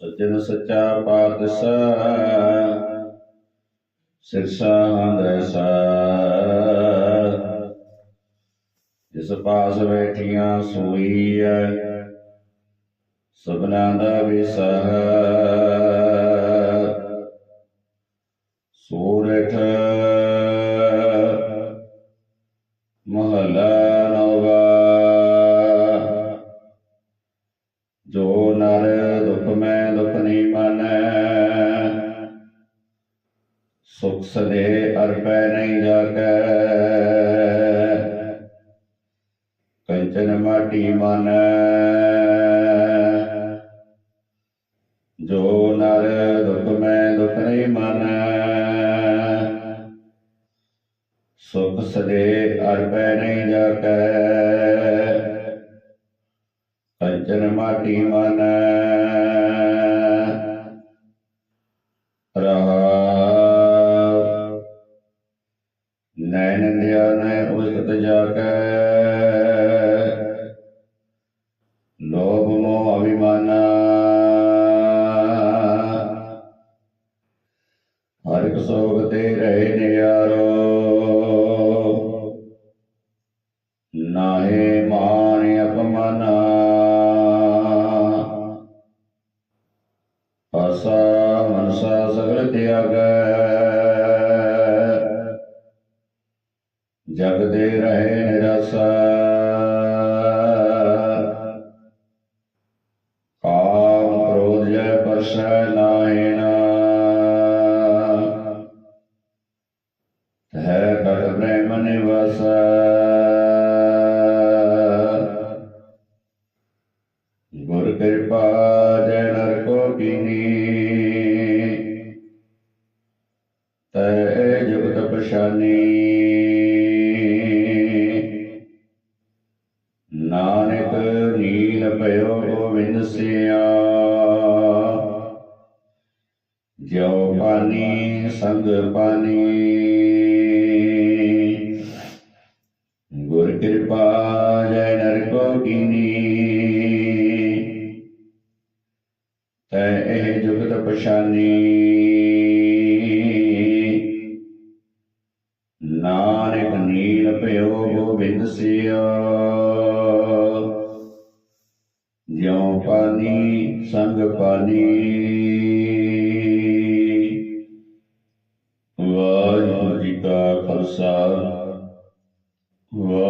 ਸੱਜਣ ਸੱਚਾ ਪਾਤਸ਼ਾਹ ਸਿਰਸਾ ਦੈਸਾ ਜਿਸ ਪਾਸ ਬੈਠੀਆਂ ਸੋਈ ਐ ਸਭਨਾ ਦਾ ਵਿਸਹ ਜੋ ਨਰ ਦੁਖ ਮੈਂ ਦੁਖ ਨਹੀਂ ਮਾਨੈ। ਸੁਖ ਸਦੇ ਅਰਪੈ ਨਹੀਂ ਜਾਗੈ। ਕੰਚਨ ਮਾਟੀ ਮਾਨੈ। ਜੋ ਨਰ ਦੁਖ ਮੈਂ ਦੁਖ ਨਹੀਂ ਮਾਨੈ। ਸੁਖ ਸਦੇ ਅਰਪੈ ਨਹੀਂ ਜਾਗੈ। ਕੰਚਨ ਮਾਟੀ ਮਨ। ਰਹਾ। ਨੈਣ ਦਿਆ ਨੈ ਉਸਤ ਜਾਗੈ ਲੋਭ ਮੋਹ ਅਭਿਮਾਨ। ਹਰਿ ਕੋ ਸੋਗ ਤੇ ਰਹੇ ਨਿਆਰੋ। ਮਨਸਾ ਸਗਲ ਤਿਆਗੈ। ਜਗ ਦੇ ਰਹੇ ਨਿਰਾਸਾ। ਕਾਮ ਕ੍ਰੋਧ ਜੈ ਪਰਸੈ ਨਾਹਿਣਾ ਹੈ ਕਟ ਪ੍ਰੇਮ ਨਿਵਾਸਾ। ਪਛਾਨੀ ਨਾਨਕ ਨੀਲ ਭਇਓ ਗੋਬਿੰਦ ਸਿਆ। ਜਿਉ ਪਾਨੀ, ਸੰਗ ਪਾਨੀ। ਗੁਰ ਕਿਰਪਾ ਜੈ ਨਰ ਕੋ ਕੀਨੀ। ਤੈ ਇਹ ਜੁਗਤ ਪਛਾਨੀ। ਜਿਉ ਪਾਨੀ ਸੰਗ ਪਾਨੀ ਵਾਹਿਗੁਰੂ ਜੀ ਕਾ ਖਾਲਸਾ। ਵਾਹਿਗੁਰੂ